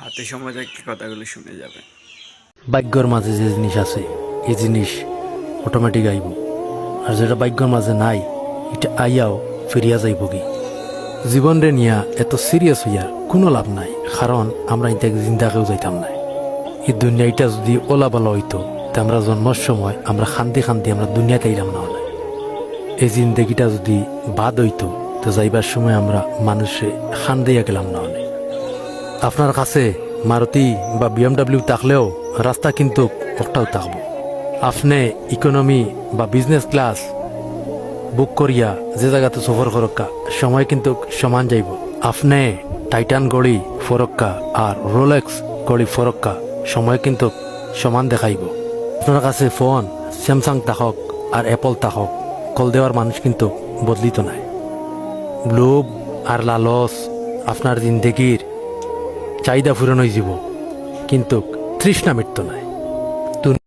হাতে সময় থাকতে কথাগুলো শুনে যাবে। ভাগ্যর মাঝে যে জিনিস আছে, এই জিনিস অটোমেটিক আইব। আর যেটা ভাগ্যর মাঝে নাই, এটা আইয়াও ফিরিয়া যাইব কি? জীবন রে নিয়া এত সিরিয়াস হইয়া কোনো লাভ নাই, কারণ আমরা ইতে জিন্দাকেও যাইতাম না এই দুনিয়াটা যদি ওলা বালা হইতো, তা আমরা জন্মের সময় আমরা শান্তি শান্তি আমরা দুনিয়াতে আইলাম না হলে। এই জিন্দগিটা যদি বাদ হইতো, তো যাইবার সময় আমরা মানুষে খান গেলাম না হলে। আপনার কাছে মারুতি বা বিএমডাব্লিউ থাকলেও রাস্তা কিন্তু একটাও থাকব। আপনি ইকোনমি বা বিজনেস ক্লাস বুক করিয়া যে জায়গাতে সফর করক্কা, সময় কিন্তু সমান যাইব। আপনি টাইটান গড়ি ফরক্কা আর রোলেক্স গড়ি ফরক্কা, সময় কিন্তু সমান দেখাইব। আপনার কাছে ফোন স্যামসাং থাকক আর অ্যাপল থাকক কল দেওয়ার মানুষ কিন্তু বদলিত নাই। লোভ আর লালস আপনার জিন্দগির চাহিদা পূরণ যাব। কিন্তু তৃষ্ণা মৃত্যু নাই